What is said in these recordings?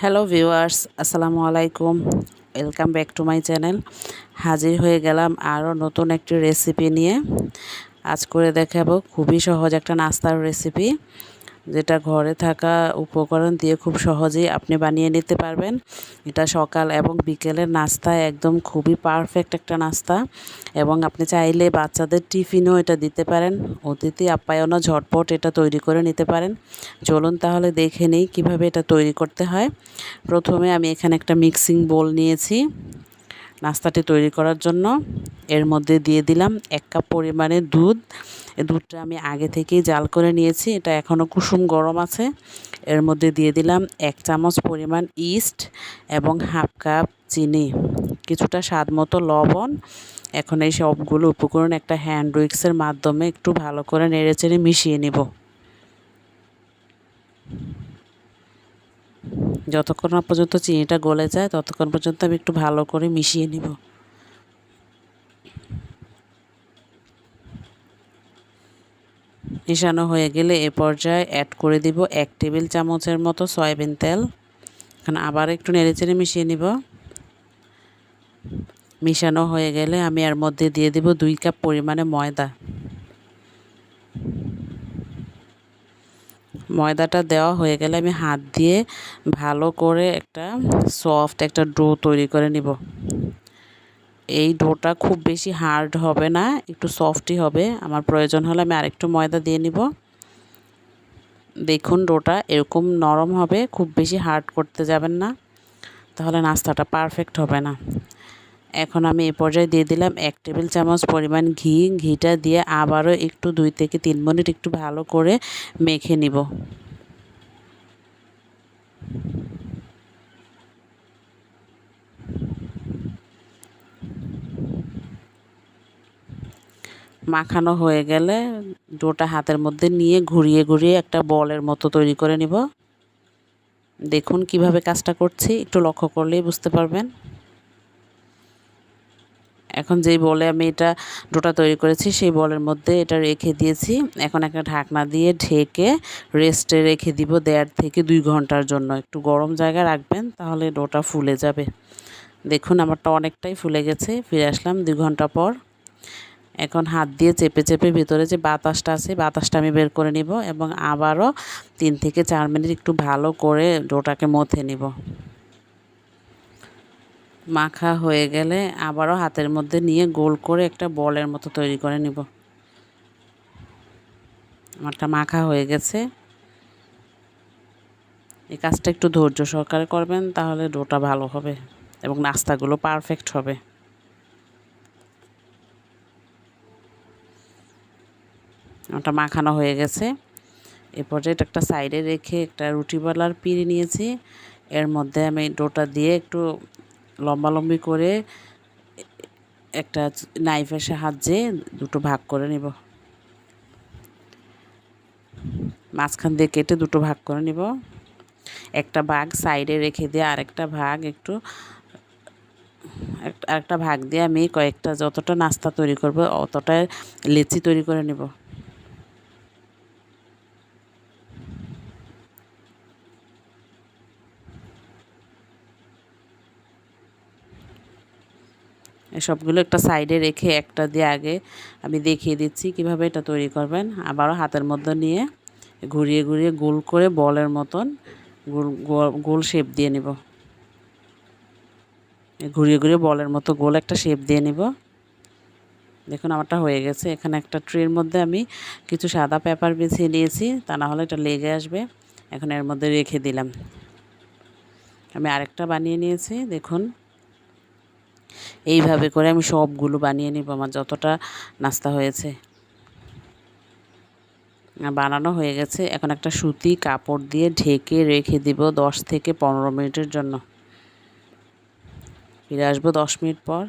Hello viewers আসসালামু আলাইকুম welcome back to my channel হাজির হয়ে গেলাম আরও নতুন একটি রেসিপি নিয়ে। আজ করে দেখাবো খুবই সহজ একটা নাস্তার রেসিপি যেটা ঘরে থাকা উপকরণ দিয়ে খুব সহজেই আপনি বানিয়ে নিতে পারবেন। এটা সকাল এবং বিকেলের নাস্তায় একদম খুবই পারফেক্ট একটা নাস্তা। এবং আপনি চাইলে বাচ্চাদের টিফিনও এটা দিতে পারেন। অতিথি আপ্যায়নও ঝটপট এটা তৈরি করে নিতে পারেন। চলুন তাহলে দেখে নিই কীভাবে এটা তৈরি করতে হয়। প্রথমে আমি এখানে একটা মিক্সিং বোল নিয়েছি। নাস্তাটি তৈরি করার জন্য। এর মধ্যে দিয়ে দিলাম এক কাপ পরিমাণে দুধ। দুধটা আমি আগে থেকেই জাল করে নিয়েছি, এটা এখনও কুসুম গরম আছে। এর মধ্যে দিয়ে দিলাম এক চামচ পরিমাণ ইস্ট এবং হাফ কাপ চিনি, কিছুটা স্বাদ মতো লবণ। এখন এই সবগুলো উপকরণ একটা হ্যান্ড উইক্সের মাধ্যমে একটু ভালো করে নেড়েচেড়ে মিশিয়ে নিব। যতক্ষণ না পর্যন্ত চিনিটা গলে যায়, ততক্ষণ পর্যন্ত আমি একটু ভালো করে মিশিয়ে নিব। মিশানো হয়ে গেলে এ পর্যায়ে অ্যাড করে দিব এক টেবিল চামচের মতো সয়াবিন তেল। এখন আবার একটু নেড়েচেড়ে মিশিয়ে নিব। মিশানো হয়ে গেলে আমি এর মধ্যে দিয়ে দিব দুই কাপ পরিমাণে ময়দা। ময়দাটা দেওয়া হয়ে গেলে আমি হাত দিয়ে ভালো করে একটা সফট একটা ডো তৈরি করে নিব। এই ডোটা খুব বেশি হার্ড হবে না, একটু সফটই হবে। আমার প্রয়োজন হলে আমি আরেকটু ময়দা দিয়ে নিব। দেখুন ডোটা এরকম নরম হবে, খুব বেশি হার্ড করতে যাবেন না। তাহলে নাস্তাটা পারফেক্ট হবে না। এখন আমি এ পর্যায়ে দিয়ে দিলাম এক টেবিল চামচ পরিমাণ ঘি। ঘিটা দিয়ে আবারও একটু দুই থেকে তিন মিনিট একটু ভালো করে মেখে নিব। মাখানো হয়ে গেলে ডোটা হাতের মধ্যে নিয়ে ঘুরিয়ে ঘুরিয়ে একটা বলের মতো তৈরি করে নিব। দেখুন কীভাবে কাজটা করছি, একটু লক্ষ্য করলেই বুঝতে পারবেন। এখন যেই বলে আমি এটা ডোটা তৈরি করেছি, সেই বলের মধ্যে এটা রেখে দিয়েছি। এখন একটা ঢাকনা দিয়ে ঢেকে রেস্টে রেখে দিব দেড় থেকে দুই ঘণ্টার জন্য। একটু গরম জায়গায় রাখবেন, তাহলে ডোটা ফুলে যাবে। দেখুন, আমারটা অনেকটাই ফুলে গেছে। ফিরে আসলাম দুই ঘণ্টা পর। এখন হাত দিয়ে চেপে চেপে ভিতরে যে বাতাসটা আছে, বাতাসটা আমি বের করে নিব এবং আবারও তিন থেকে চার মিনিট একটু ভালো করে ডোটাকে মথে নিব। মাখা হয়ে গেলে আবারও হাতের মধ্যে নিয়ে গোল করে একটা বলের মতো তৈরি করে নিব। আমারটা মাখা হয়ে গেছে। এই কাজটা একটু ধৈর্য সহকারে করবেন, তাহলে ডোটা ভালো হবে এবং নাস্তাগুলো পারফেক্ট হবে। ওটা মাখানো হয়ে গেছে। এ পর্যায়ে এটা একটা সাইডে রেখে একটা রুটিওয়ালার পিড়ি নিয়েছি। এর মধ্যে আমি ডোটা দিয়ে একটু লম্বালম্বি করে একটা নাইফের সাহায্যে দুটো ভাগ করে নেব। মাঝখান দিয়ে কেটে দুটো ভাগ করে নিব। একটা ভাগ সাইডে রেখে দিয়ে আরেকটা ভাগ একটু আরেকটা ভাগ দিয়ে আমি কয়েকটা, যতটা নাস্তা তৈরি করব, অতটা লেচি তৈরি করে নেব। সবগুলো একটা সাইডে রেখে একটা দিয়ে আগে আমি দেখিয়ে দিচ্ছি কীভাবে এটা তৈরি করবেন। আবারও হাতের মধ্যে নিয়ে ঘুরিয়ে ঘুরিয়ে গোল করে বলের মতন গোল গোল শেপ দিয়ে নিব। ঘুরিয়ে ঘুরিয়ে বলের মতো গোল একটা শেপ দিয়ে নিব। দেখুন আমারটা হয়ে গেছে। এখানে একটা ট্রের মধ্যে আমি কিছু সাদা পেপার বেছিয়ে নিয়েছি। তা না হলে এটা লেগে আসবে। এখন এর মধ্যে রেখে দিলাম। আমি আরেকটা বানিয়ে নিয়েছি। দেখুন এইভাবে করে আমি সবগুলো বানিয়ে নিব আমার যতটা নাস্তা হয়েছে। বানানো হয়ে গেছে। এখন একটা সুতি কাপড় দিয়ে ঢেকে রেখে দিব দশ থেকে পনেরো মিনিটের জন্য। ফিরে আসব দশ মিনিট পর।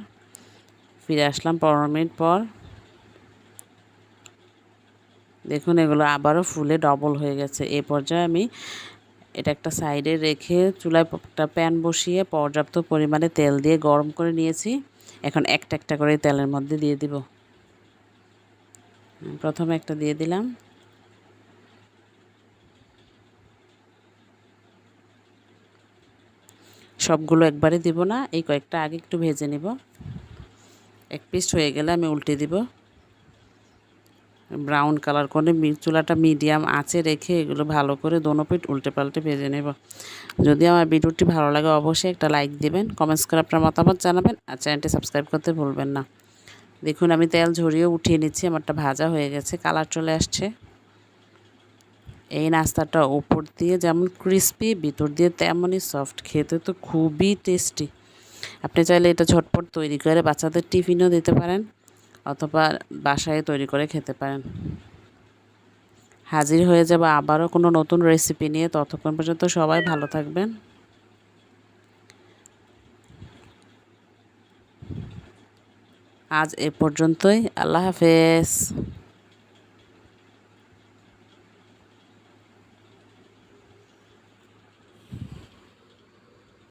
ফিরে আসলাম পনেরো মিনিট পর। দেখুন এগুলো আবারও ফুলে ডবল হয়ে গেছে। এ পর্যায়ে আমি এটা একটা সাইডে রেখে চুলায় একটা প্যান বসিয়ে পর্যাপ্ত পরিমাণে তেল দিয়ে গরম করে নিয়েছি। এখন একটা একটা করে তেলের মধ্যে দিয়ে দিব। প্রথমে একটা দিয়ে দিলাম। সবগুলো একবারে দিব না, এই কয়েকটা আগে একটু ভেজে নিব। এক পিস হয়ে গেলে আমি উল্টে দিব। ব্রাউন কালার করে চুলাটা মিডিয়াম আছে রেখে এগুলো ভালো করে দোনো পিঠ উল্টে পাল্টে ভেজে নেব। যদি আমার ভিডিওটি ভালো লাগে অবশ্যই একটা লাইক দেবেন কমেন্টস করে আপনার মতামত জানাবেন আর চ্যানেলটি সাবস্ক্রাইব করতে ভুলবেন না। দেখুন, আমি তেল ঝরিয়ে উঠিয়ে নিচ্ছি, আমারটা ভাজা হয়ে গেছে, কালার চলে আসছে। এই নাস্তাটা উপর দিয়ে যেমন ক্রিস্পি ভিতর দিয়ে তেমনই সফট খেতে তো খুবই টেস্টি আপনি চাইলে এটা ঝটপট তৈরি করে বাচ্চাদের টিফিনও দিতে পারেন। অথবা বাসায় তৈরি করে খেতে পারেন। হাজির হয়ে যাবে আবারও কোনো নতুন রেসিপি নিয়ে। ততক্ষণ পর্যন্ত সবাই ভালো থাকবেন। আজ এ পর্যন্তই। আল্লাহ হাফেজ।